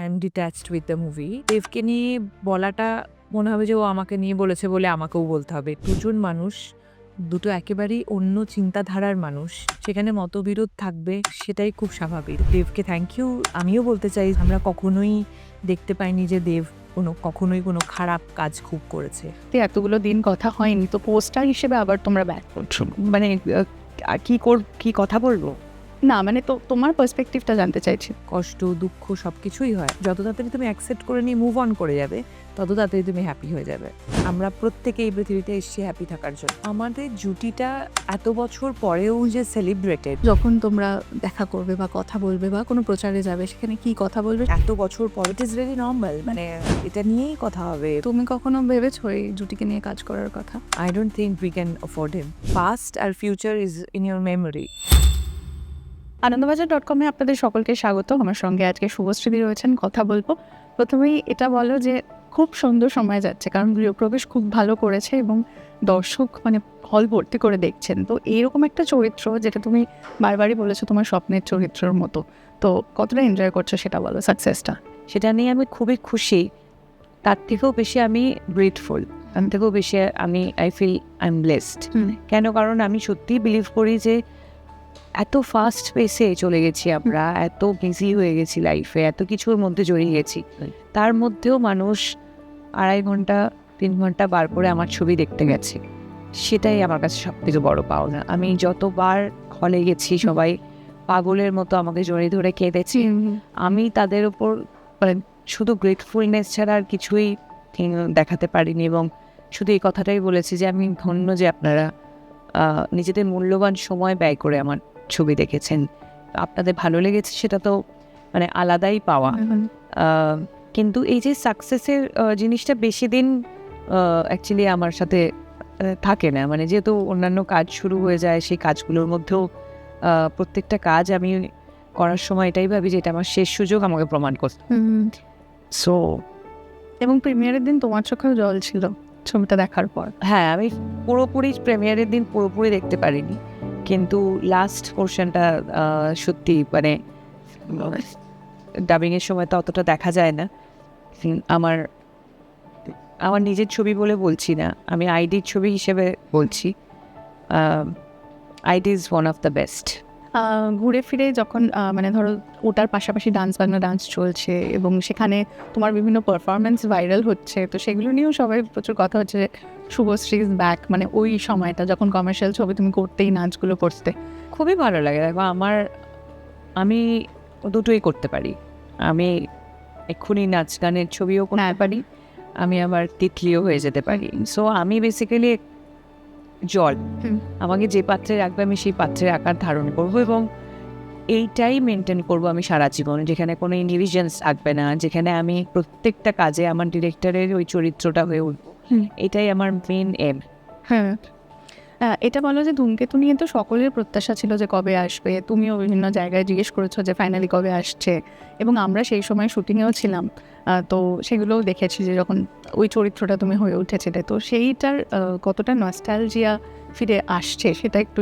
I am detached with the movie দেবকে নিয়ে বলাটা মনে হবে যে ও আমাকে নিয়ে বলেছে বলে আমাকেও বলতে হবে। দুজন মানুষ দুটো একেবারেই অন্য চিন্তাধারার মানুষ সেখানে মতবিরোধ থাকবে সেটাই খুব স্বাভাবিক। দেবকে থ্যাংক ইউ আমিও বলতে চাই আমরা কখনোই দেখতে পাইনি যে দেব কোনো কখনোই কোনো খারাপ কাজ খুব করেছে। তো এতগুলো দিন কথা হয়নি তো পোস্টার হিসেবে আবার তোমরা ব্যাক করছ মানে আর কি কর কি কথা বলব? না মানে তো তোমার পার্সপেক্টিভটা জানতে চাইছি। কষ্ট দুঃখ সব কিছুই হয়। যত তাড়াতাড়ি তুমি অ্যাকসেপ্ট করে নিয়ে মুভ অন করে যাবে তত তাড়াতাড়ি তুমি হ্যাপি হয়ে যাবে। আমরা প্রত্যেকে এই পৃথিবীতে এসেছি হ্যাপি থাকার জন্য। আমাদের জুটিটা এত বছর পরেও যে সেলিব্রেটেড যখন তোমরা দেখা করবে বা কথা বলবে বা কোনো প্রচারে যাবে সেখানে কি কথা বলবে? এত বছর পর ইট ইজ ভেরি নর্মাল মানে এটা নিয়েই কথা হবে। তুমি কখনো ভেবেছো এই জুটিকে নিয়ে কাজ করার কথা? I don't think we can afford him past R future is in your memory Anandabazar dot কমে আপনাদের সকলকে স্বাগত আমার সঙ্গে আজকে শুভশ্রীদি রয়েছেন কথা বলব। প্রথমেই এটা বলো যে খুব সুন্দর সময় যাচ্ছে কারণ গৃহপ্রবেশ খুব ভালো করেছে এবং দর্শক মানে হল ভর্তি করে দেখছেন। তো এইরকম একটা চরিত্র যেটা তুমি বারবারই বলেছ তোমার স্বপ্নের চরিত্রের মতো তো কতটা এনজয় করছ সেটা বলো সাকসেসটা সেটা নিয়ে আমি খুবই খুশি। তার থেকেও বেশি আমি গ্রেটফুল তার থেকেও বেশি আমি I feel I am blessed কেন? কারণ আমি সত্যিই বিলিভ করি যে এত ফাস্ট পেসে চলে গেছি আমরা এত বিজি হয়ে গেছি লাইফে এত কিছুর মধ্যে জড়িয়ে গেছি। তার মধ্যেও মানুষ আড়াই ঘণ্টা তিন ঘণ্টা বার করে আমার ছবি দেখতে গেছে। সেটাই আমার কাছে সব থেকে বড় পাওনা। আমি যতবার হলে গেছি সবাই পাগলের মতো আমাকে জড়িয়ে ধরে কেঁদেছি। আমি তাদের ওপর মানে শুধু গ্রেটফুলনেস ছাড়া আর কিছুই দেখাতে পারিনি এবং শুধু এই কথাটাই বলেছি যে আমি ধন্য যে আপনারা নিজেদের মূল্যবান সময় ব্যয় করে আমার ছবি দেখেছেন। আপনাদের ভালো লেগেছে সেটা তো মানে আলাদাই পাওয়া। কিন্তু এই যে সাকসেসের জিনিসটা বেশি দিন অ্যাকচুয়ালি আমার সাথে থাকে না। মানে যেহেতু অন্যান্য কাজ শুরু হয়ে যায় সেই কাজগুলোর মধ্যেও প্রত্যেকটা কাজ আমি করার সময় এটাই ভাবি যে এটা আমার শেষ সুযোগ আমাকে প্রমাণ করতে। সো এবং প্রিমিয়ারের দিন তোমার চোখেও জল ছিল। ছবিটা দেখার পর। হ্যাঁ আমি পুরোপুরি প্রিমিয়ারের দিন পুরোপুরি দেখতে পারিনি। কিন্তু লাস্ট পোর্শনটা সত্যি মানে ডাবিংয়ের সময় তো অতটা দেখা যায় না। আমার আমার নিজের ছবি বলে বলছি না। আমি আইডির ছবি হিসেবে বলছি। ID is one of the best ঘুরে ফিরে যখন মানে ধরো ওটার পাশাপাশি ডান্স বাংলা ডান্স চলছে এবং সেখানে তোমার বিভিন্ন পারফরমেন্স ভাইরাল হচ্ছে তো সেগুলো নিয়েও সবাই প্রচুর কথা হচ্ছে শুভশ্রী ইজ ব্যাক মানে ওই সময়টা যখন কমার্শিয়াল ছবি তুমি করতেই নাচগুলো করতে। খুবই ভালো লাগে। দেখো আমার আমি দুটোই করতে পারি। আমি এক্ষুনি নাচ গানের ছবিও করতে পারি। আমি আবার তিতলিও হয়ে যেতে পারি। সো আমি বেসিক্যালি জল। আমাকে যে পাত্রে রাখবে আমি সেই পাত্রের আকার ধারণ করব এবং এইটাই মেনটেন করব আমি সারা জীবন যেখানে কোনো ইনডিভিজুয়ালস থাকবে না যেখানে আমি প্রত্যেকটা কাজে আমার ডিরেক্টরের ওই চরিত্রটা হয়ে উঠব। এটাই আমার মেন এম হ্যাঁ। এটা বলো যে ধূমকেতু নিয়ে তো সকলের প্রত্যাশা ছিল যে কবে আসবে। তুমিও বিভিন্ন জায়গায় জিজ্ঞেস করেছ যে ফাইনালি কবে আসছে। এবং আমরা সেই সময় শুটিংয়েও ছিলাম। তো সেগুলোও দেখেছি যে যখন ওই চরিত্রটা তুমি হয়ে উঠেছিলে, তো সেইটার কতটা নস্টালজিয়া ফিরে আসছে সেটা একটু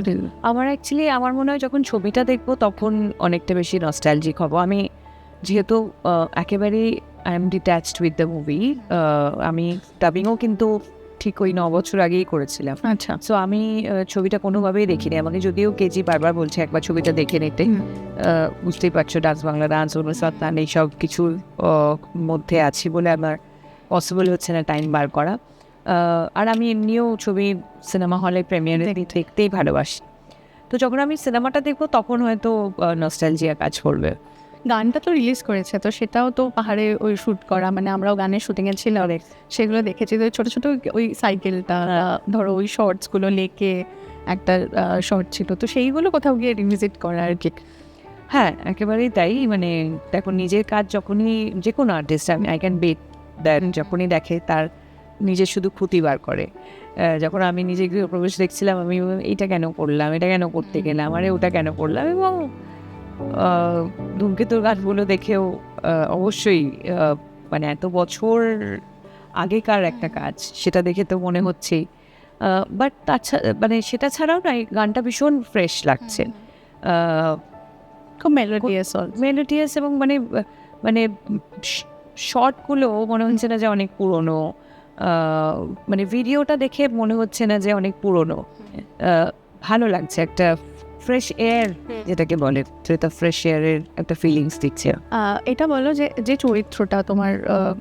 আমার অ্যাকচুয়ালি আমার মনে হয় যখন ছবিটা দেখব তখন অনেকটা বেশি নস্টালজিক হব। আমি যেহেতু একেবারেই I am detached with the movie আমি ডাবিংও কিন্তু ঠিক ওই ন বছর আগেই করেছিলাম। আচ্ছা। সো আমি ছবিটা কোনোভাবেই দেখিনি। আমাকে যদিও কেজি বারবার বলছে একবার ছবিটা দেখে নিতে। বুঝতেই পারছ ডান্স বাংলা ডান্স অনুসাত্তান এইসব কিছুর মধ্যে আছি বলে আমার পসিবল হচ্ছে না টাইম বার করা। আহ, আর আমি এমনিও ছবি সিনেমা হলে প্রিমিয়ারে দেখতেই ভালোবাসি। তো যখন আমি সিনেমাটা দেখব তখন হয়তো নস্টালজিয়া কাজ করবে। গানটা তো রিলিজ করেছে তো সেটাও তো পাহাড়ে ওই শ্যুট করা মানে আমরাও গানের শুটিংয়ে ছিলাম। সেগুলো দেখেছি তো ছোটো ছোটো ওই সাইকেলটা হ্যাঁ। ধরো ওই শর্টসগুলো লেকে একটা শর্ট ছিল তো সেইগুলো কোথাও গিয়ে রিভিজিট করা আর কি। হ্যাঁ একেবারেই তাই মানে দেখো নিজের কাজ যখনই যে কোনো আর্টিস্ট আমি আই ক্যান বেট দেন যখনই দেখে তার নিজের শুধু ক্ষতি বার করে। যখন আমি নিজে গৃহপ্রবেশ দেখছিলাম আমি এইটা কেন করলাম? এটা কেন করতে গেলাম? আরে ওটা কেন করলাম? এবং ধূমকেতুর গানগুলো দেখেও অবশ্যই মানে এত বছর আগেকার একটা কাজ সেটা দেখে তো মনে হচ্ছেই বাট তাছাড়া মানে সেটা ছাড়াও না গানটা ভীষণ ফ্রেশ লাগছে। খুব মেলোডিয়াস মেলোডিয়াস এবং মানে মানে শর্টগুলো মনে হচ্ছে না যে অনেক পুরনো। মানে ভিডিওটা দেখে মনে হচ্ছে না যে অনেক পুরনো। ভালো লাগছে একটা ফ্রেশ এয়ার যেটাকে বলে সেটা ফ্রেশ এয়ারের একটা ফিলিংস দিচ্ছে। এটা বলো যে যে চরিত্রটা তোমার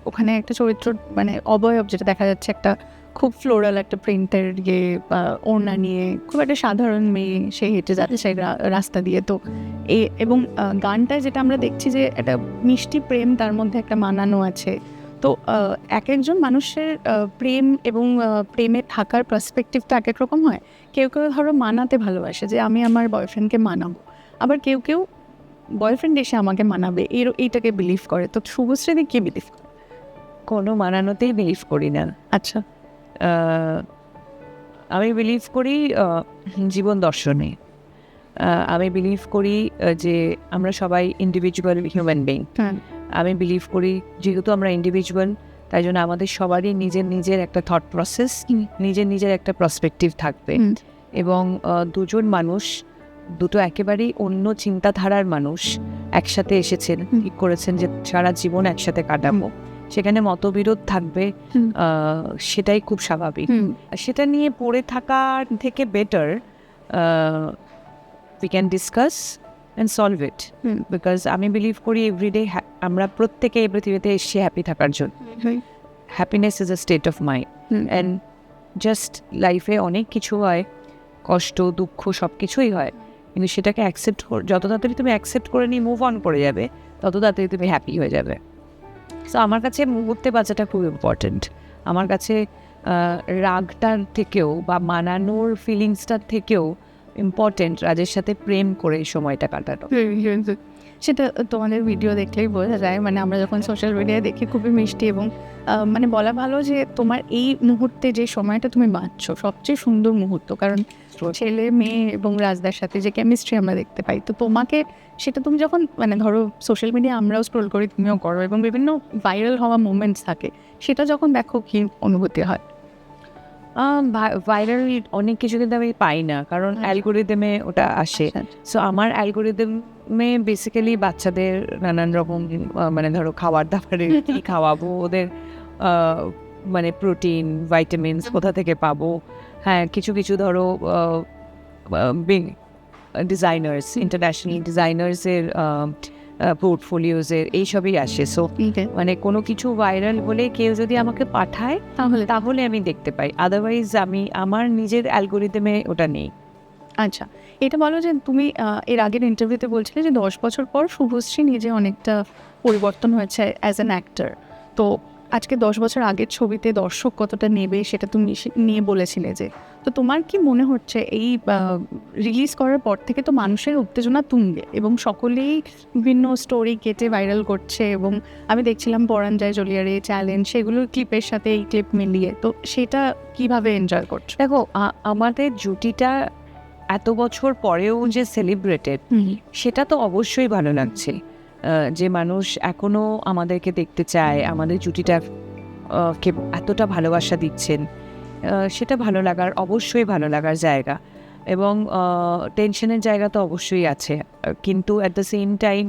ওখানে একটা চরিত্র মানে অবয়ব যেটা দেখা যাচ্ছে একটা খুব ফ্লোরাল একটা প্রিন্টের ইয়ে বা ওড়না নিয়ে খুব একটা সাধারণ মেয়ে সে হেঁটে যাচ্ছে সেই রাস্তা দিয়ে তো এ এবং আহ, গানটায় যেটা আমরা দেখছি যে একটা মিষ্টি প্রেম তার মধ্যে একটা মানানো আছে। তো এক একজন মানুষের প্রেম এবং প্রেমে থাকার পার্সপেক্টিভটা এক এক রকম হয়। কেউ কেউ ধরো মানাতে ভালোবাসে যে আমি আমার বয়ফ্রেন্ডকে মানাবো। আবার কেউ কেউ বয়ফ্রেন্ড এসে আমাকে মানাবে এর এইটাকে বিলিভ করে। তো শুভশ্রীদি কি বিলিভ করে? কোনো মানানোতেই বিলিভ করি না। আচ্ছা। আমি বিলিভ করি জীবন দর্শনে। আমি বিলিভ করি যে আমরা সবাই ইন্ডিভিজুয়াল হিউম্যান বিং হ্যাঁ। আমি বিলিভ করি যেহেতু আমরা ইন্ডিভিজুয়াল তাই জন্য আমাদের সবারই নিজের নিজের একটা থট প্রসেস নিজের নিজের একটা প্রসপেক্টিভ থাকবে। এবং দুজন মানুষ দুটো একেবারেই অন্য চিন্তাধারার মানুষ একসাথে এসেছেন ঠিক করেছেন যে সারা জীবন একসাথে কাটাবো। সেখানে মতবিরোধ থাকবে সেটাই খুব স্বাভাবিক। সেটা নিয়ে পড়ে থাকার থেকে better we can discuss and solve it. Because আমি বিলিভ করি এভরিডে আমরা প্রত্যেকে এই পৃথিবীতে এসে হ্যাপি থাকার জন্য। Happiness is a state of mind. And just লাইফে অনেক কিছু হয় কষ্ট দুঃখ সব কিছুই হয়। কিন্তু সেটাকে অ্যাকসেপ্ট যত তাড়াতাড়ি তুমি অ্যাকসেপ্ট করে নিয়ে মুভ অন করে যাবে তত তাড়াতাড়ি তুমি হ্যাপি হয়ে যাবে। সো আমার কাছে মুহূর্তে বাঁচাটা খুব ইম্পর্ট্যান্ট আমার কাছে রাগটার থেকেও বা মানানোর ফিলিংসটার থেকেও ইম্পর্ট্যান্ট রাজের সাথে প্রেম করে সময়টা কাটানো। সেটা তোমাদের ভিডিও দেখলেই বোঝা যায়। মানে আমরা যখন সোশ্যাল মিডিয়ায় দেখি খুবই মিষ্টি এবং মানে বলা ভালো যে তোমার এই মুহূর্তে যে সময়টা তুমি বাঁচছো সবচেয়ে সুন্দর মুহূর্ত। কারণ ছেলে মেয়ে এবং রাজদার সাথে যে কেমিস্ট্রি আমরা দেখতে পাই তো তোমাকে সেটা তুমি যখন মানে ধরো সোশ্যাল মিডিয়া আমরাও স্ক্রোল করি তুমিও করো এবং বিভিন্ন ভাইরাল হওয়া মুমেন্টস থাকে সেটা যখন দেখো কি অনুভূতি হয়? ভাইরাল অনেক কিছু কিন্তু আমি পাই না কারণ আচ্ছা। অ্যালগোরিদমে ওটা আসে। আচ্ছা, সো আমার অ্যালগোরিদমে বেসিক্যালি বাচ্চাদের নানান রকম মানে ধরো খাবার দাবারের কী খাওয়াবো ওদের মানে প্রোটিন ভাইটামিনস কোথা থেকে পাবো? হ্যাঁ কিছু কিছু ধরো ডিজাইনার্স ইন্টারন্যাশনাল ডিজাইনার্সের পোর্টফোলিওজের এইসবই আসে। সো মানে কোনো কিছু ভাইরাল হলে কেউ যদি আমাকে পাঠায় তাহলে? তাহলে আমি দেখতে পাই। আদারওয়াইজ আমি আমার নিজের অ্যালগোরিদমে ওটা নেই। আচ্ছা। এটা বলো যে তুমি এর আগের ইন্টারভিউতে বলছিলে যে দশ বছর পর শুভশ্রী নিজে অনেকটা পরিবর্তন হয়েছে অ্যাজ অ্যান অ্যাক্টার তো আজকে দশ বছর আগের ছবিতে দর্শক কতটা নেবে সেটা তুমি নিয়ে বলেছিলে যে তো তোমার কি মনে হচ্ছে এই রিলিজ করার পর থেকে তো মানুষের উত্তেজনা তুঙ্গে এবং সকলেই বিভিন্ন স্টোরি কেটে ভাইরাল করছে এবং আমি দেখছিলাম পরান যায় জলিয়ারে চ্যালেঞ্জ সেগুলোর ক্লিপের সাথে এই ক্লিপ মিলিয়ে তো সেটা কীভাবে এনজয় করছ? দেখো আমাদের জুটিটা এত বছর পরেও যে সেলিব্রেটেড সেটা তো অবশ্যই ভালো লাগছে। যে মানুষ এখনও আমাদেরকে দেখতে চায়, আমাদের জুটিটা কে এতটা ভালোবাসা দিচ্ছেন সেটা ভালো লাগার, অবশ্যই ভালো লাগার জায়গা। এবং টেনশনের জায়গা তো অবশ্যই আছে। কিন্তু অ্যাট দ্য সেম টাইম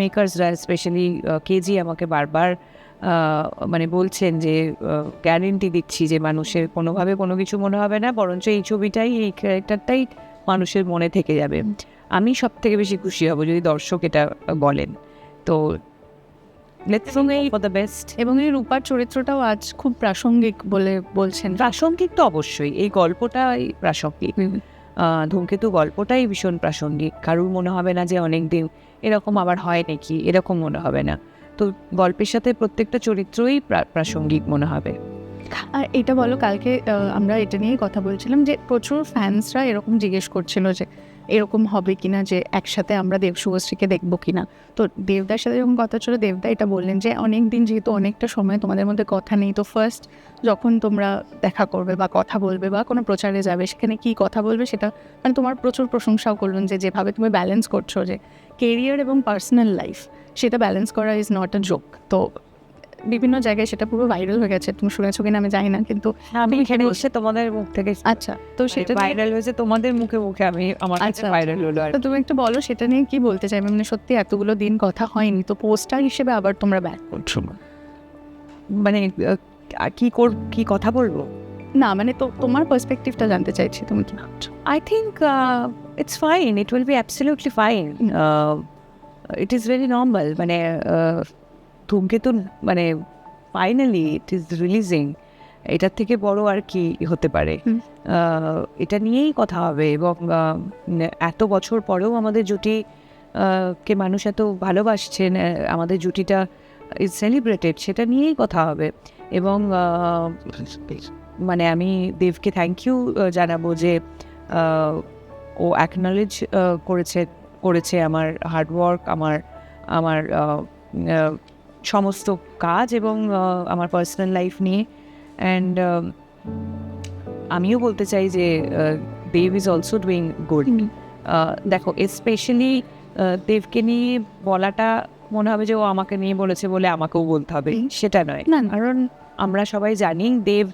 মেকার্সরা স্পেশালি কেজি আমাকে বারবার মানে বলছেন যে গ্যারেন্টি দিচ্ছি যে মানুষের কোনোভাবে কোনো কিছু মনে হবে না, বরঞ্চ এই ছবিটাই, এই ক্যারেক্টারটাই মানুষের মনে থেকে যাবে। আমি সব থেকে বেশি খুশি হব যদি দর্শক এটা বলেন। তো লেটস ফর দ্য বেস্ট এবং এই রূপার চরিত্রটাও আজ খুব প্রাসঙ্গিক বলে বলছেন। প্রাসঙ্গিক তো অবশ্যই। এই গল্পটাই প্রাসঙ্গিক। ধূমকেতু গল্পটাই ভীষণ প্রাসঙ্গিক। কারুর মনে হবে না যে অনেক দিন এরকম আবার হয় নাকি? এরকম মনে হবে না। তো গল্পের সাথে প্রত্যেকটা চরিত্রই প্রা- প্রাসঙ্গিক মনে হবে। আর এটা বলো কালকে আমরা এটা নিয়েই কথা বলছিলাম যে প্রচুর ফ্যান্সরা এরকম জিজ্ঞেস করছিল যে এরকম হবে কিনা যে একসাথে আমরা দেব শুভশ্রীকে দেখব কিনা। তো দেবদার সাথে যখন কথা ছিল দেবদা এটা বললেন যে অনেক দিন যেহেতু অনেকটা সময় তোমাদের মধ্যে কথা নেই, তো ফার্স্ট যখন তোমরা দেখা করবে বা কথা বলবে বা কোনো প্রচারে যাবে, সেখানে কি কথা বলবে সেটা মানে তোমার প্রচুর প্রশংসাও করলেন যে যেভাবে তুমি ব্যালেন্স করছ যে কেরিয়ার এবং পার্সোনাল লাইফ সেটা ব্যালেন্স করা ইজ নট আ জোক তো বিভিন্ন জায়গায় সেটা পুরো ভাইরাল হয়ে গেছে তুমি শুনেছো কিনা আমি জানি না কিন্তু আমি এখানে এসে তোমাদের মুখ থেকে আচ্ছা তো সেটা ভাইরাল হয়েছে তোমাদের মুখে মুখে আমি আমার কাছে আচ্ছা। ভাইরাল হলো আর তুমি একটু বলো সেটা নিয়ে কি বলতে চাইবে মানে সত্যি এতগুলো দিন কথা হয়নি তো পোস্টার হিসেবে আবার তোমরা ব্যাক করছ মানে আর কি কর কি কথা বলব না মানে তো তোমার পার্সপেক্টিভটা জানতে চাইছি তুমি কি ভাবছ uh, it's fine. It will be absolutely fine. Uh, it is very normal. মানে uh, ধূমকেতু মানে ফাইনালি ইট ইজ রিলিজিং এটার থেকে বড় আর কি হতে পারে। এটা নিয়েই কথা হবে এবং এত বছর পরেও আমাদের জুটি কে মানুষ এত ভালোবাসছেন আমাদের জুটিটা ইজ সেলিব্রেটেড সেটা নিয়েই কথা হবে। এবং মানে আমি দেবকে থ্যাংক ইউ জানাব যে ও অ্যাকনলেজ করেছে করেছে আমার হার্ডওয়ার্ক আমার আমার সমস্ত কাজ এবং আমার পার্সোনাল লাইফ নিয়ে। অ্যান্ড আমিও বলতে চাই যে Dev is also doing good দেখো স্পেশালি দেবকে নিয়ে বলাটা মনে হবে যে ও আমাকে নিয়ে বলেছে বলে আমাকেও বলতে হবে। সেটা নয়। কারণ আমরা সবাই জানি Dev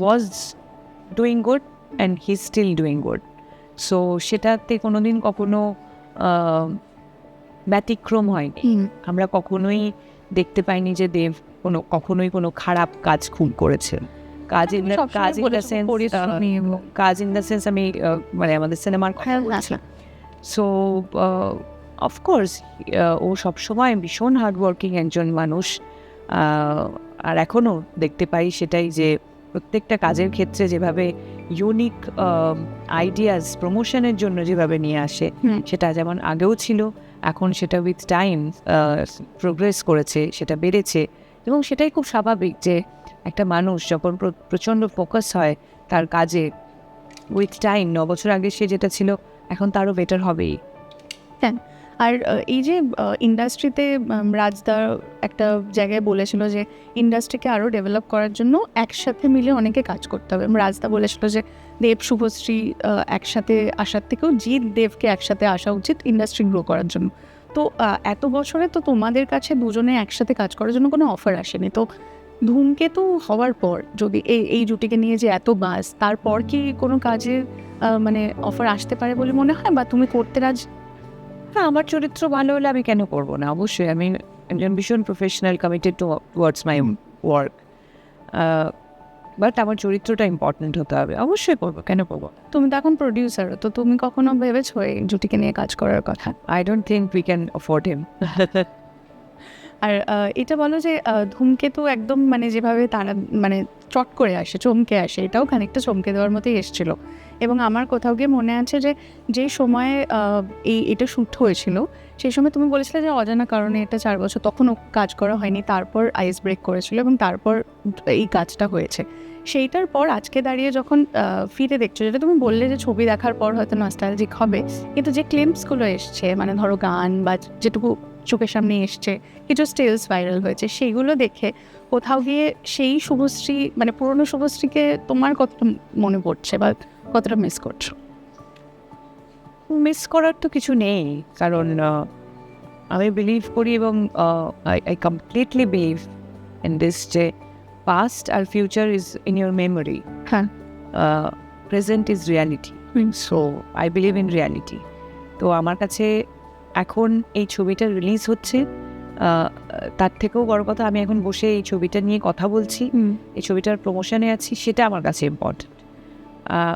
was doing good and he still doing good so সেটাতে কোনোদিন কখনো আহ, ব্যতিক্রম হয়নি আমরা কখনোই দেখতে পাইনি যে দেব কোনো কখনোই কোনো খারাপ কাজ খুব করেছে কাজ ইন কাজ ইন দ্য সেন্স কাজ ইন দ্য সেন্স আমি মানে আমাদের সিনেমার কথা বলছি। সো অফকোর্স ও সবসময় ভীষণ হার্ডওয়ার্কিং একজন মানুষ আহ, আর এখনও দেখতে পাই সেটাই যে প্রত্যেকটা কাজের ক্ষেত্রে যেভাবে ইউনিক আইডিয়াস প্রমোশনের জন্য যেভাবে নিয়ে আসে। সেটা যেমন আগেও ছিল এখন সেটা উইথ টাইম প্রোগ্রেস করেছে, সেটা বেড়েছে। এবং সেটাই খুব স্বাভাবিক যে একটা মানুষ যখন প্রচণ্ড ফোকাস হয় তার কাজে উইথ টাইম ন বছর আগে সে যেটা ছিল, এখন তারও বেটার হবেই। আর এই যে ইন্ডাস্ট্রিতে রাজদা একটা জায়গায় বলেছিল যে ইন্ডাস্ট্রিকে আরও ডেভেলপ করার জন্য একসাথে মিলে অনেকে কাজ করতে হবে। রাজদা বলেছিল যে, দেব, শুভশ্রী একসাথে আসার থেকেও জিৎ, দেবকে একসাথে আসা উচিত ইন্ডাস্ট্রি গ্রো করার জন্য। তো এত বছরে তো তোমাদের কাছে দুজনে একসাথে কাজ করার জন্য কোনো অফার আসেনি। তো, ধূমকেতু হওয়ার পর যদি এই এই জুটিকে নিয়ে যে এত বাস তারপর কি কোনো কাজের মানে অফার আসতে পারে বলে মনে হয়? বা তুমি করতে রাজ? হ্যাঁ আমার চরিত্র ভালো হলে আমি কেন করব না? অবশ্যই আমি একজন ভীষণ professional committed towards my work but আমার চরিত্রটা ইম্পর্টেন্ট হতে হবে। অবশ্যই করব কেন করব? তুমি তো এখন প্রডিউসার তো তুমি কখনো ভেবেছো এই জুটিকে নিয়ে কাজ করার কথা? I don't think we can afford him আর এটা বলো যে ধূমকেতু একদম মানে যেভাবে তারা মানে চট করে আসে চমকে আসে এটাও খানিকটা চমকে দেওয়ার মতোই এসেছিল। এবং আমার কোথাও গিয়ে মনে আছে যে যে সময়ে এই এটা শ্যুট হয়েছিল, সেই সময় তুমি বলেছিলে যে অজানা কারণে এটা চার বছর তখনও কাজ করা হয়নি, তারপর আইস ব্রেক করেছিল এবং তারপর এই কাজটা হয়েছে। সেইটার পর আজকে দাঁড়িয়ে যখন ফিরে দেখছ, যেটা তুমি বললে যে ছবি দেখার পর হয়তো নস্টালজিক হবে, কিন্তু যে ক্লিমসগুলো এসছে মানে ধরো গান বা যেটুকু চোখের সামনে এসছে কিছু স্টিলস ভাইরাল হয়েছে, সেইগুলো দেখে কোথাও গিয়ে সেই শুভশ্রী মানে পুরনো শুভশ্রীকে তোমার কতটা মনে পড়ছে বা কতটা মিস করছ? মিস করার তো কিছু নেই কারণ আমি বিলিভ করি এবং I completely believe in this যে past R future is in your memory হ্যাঁ। Present is reality so I believe in reality তো আমার কাছে এখন এই ছবিটা রিলিজ হচ্ছে তার থেকেও বড় কথা আমি এখন বসে এই ছবিটা নিয়ে কথা বলছি। এই ছবিটার প্রমোশনে আছি সেটা আমার কাছে ইম্পর্টেন্ট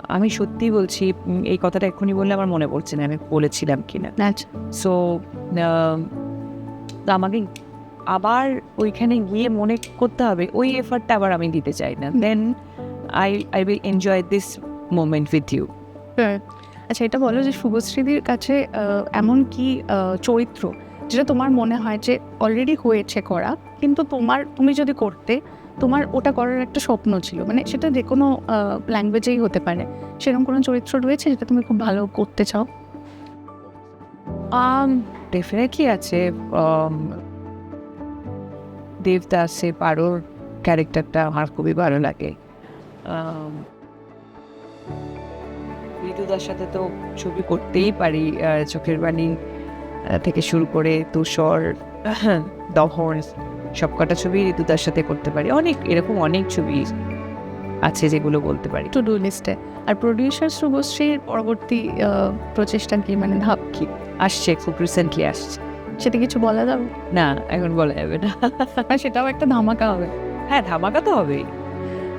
আমি সত্যি বলছি এই কথাটা এক্ষুনি বললে আমার মনে পড়ছে না আমি বলেছিলাম কিনা। আচ্ছা। সো আমাকে আবার ওইখানে গিয়ে মনে করতে হবে ওই এফার্টটা আবার আমি দিতে চাই না। Then I I will enjoy this moment with you আচ্ছা এটা বলো যে শুভশ্রীদির কাছে এমন কি চরিত্র যেটা তোমার মনে হয় যে অলরেডি হয়েছে করা কিন্তু তোমার তুমি যদি করতে তোমার ওটা করার একটা স্বপ্ন ছিল। মানে সেটা যে কোনো ল্যাঙ্গুয়েজেই হতে পারে। সেরকম কোনো চরিত্র রয়েছে যেটা তুমি খুব ভালো করতে চাও? ডেফিনেটলি আছে। দেবদাসে পারোর ক্যারেক্টারটা আমার খুবই ভালো লাগে। ঋতুদার সাথে তো ছবি করতেই পারি চোখের বাণী থেকে শুরু করে তুষর দহন সবকটা ছবি ঋতুদার সাথে করতে পারি। অনেক এরকম অনেক ছবি আছে যেগুলো বলতে পারি। টু ডু লিস্টে আর প্রডিউসার শুভশ্রীর পরবর্তী প্রচেষ্টা কি? মানে ধাপ কি? আসছে খুব রিসেন্টলি আসছে। সেটা কিছু বলা যাবে না এখন বলা যাবে না। সেটাও একটা ধামাকা হবে। হ্যাঁ ধামাকা তো হবেই।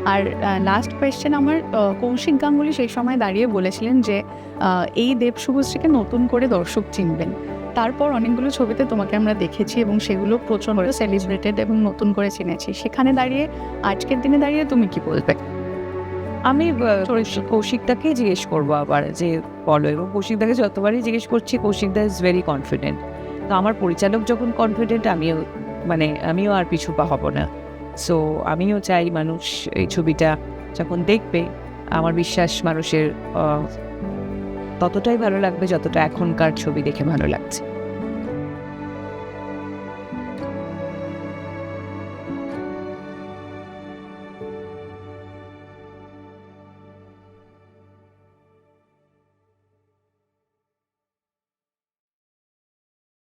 আর লাস্ট কোয়েশ্চেন আমার কৌশিক গাঙ্গুলি সেই সময় দাঁড়িয়ে বলেছিলেন যে এই দেব শুভশ্রীকে নতুন করে দর্শক চিনবেন। তারপর অনেকগুলো ছবিতে তোমাকে আমরা দেখেছি এবং সেগুলো প্রচণ্ড সেলিব্রেটেড এবং নতুন করে চিনেছি। সেখানে দাঁড়িয়ে, আজকের দিনে দাঁড়িয়ে তুমি কি বলবে? আমি কৌশিকদাকে জিজ্ঞেস করব আবার, যে বলো, এবং কৌশিকদাকে যতবারই জিজ্ঞেস করছি, কৌশিকদা ইজ ভেরি কনফিডেন্ট তো আমার পরিচালক যখন কনফিডেন্ট আমিও মানে আমিও আর পিছু পা হব না। সো আমিও চাই মানুষ এই ছবিটা যখন দেখবে, আমার বিশ্বাস মানুষের ততটাই ভালো লাগবে যতটা এখনকার ছবি দেখে ভালো লাগছে।